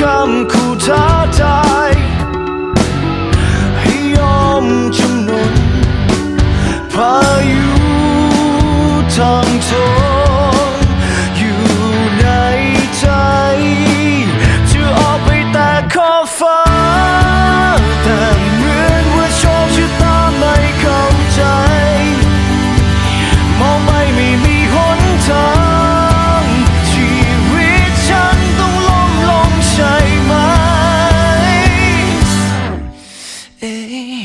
คำคู่ท้าทายให้ยอมจำนนพายุทางทง Hey.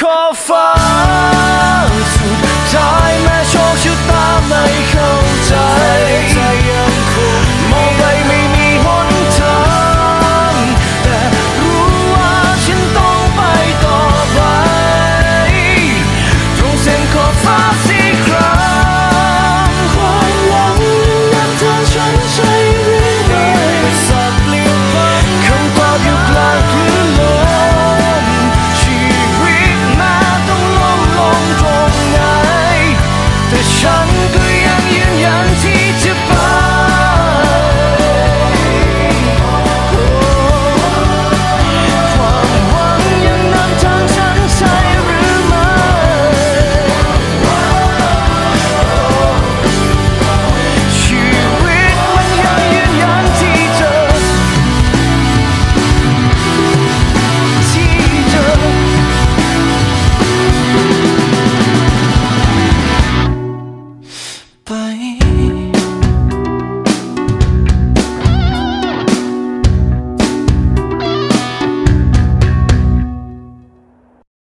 ขอฟ้าสุดท้ายแม้โชคชะตาไม่เข้า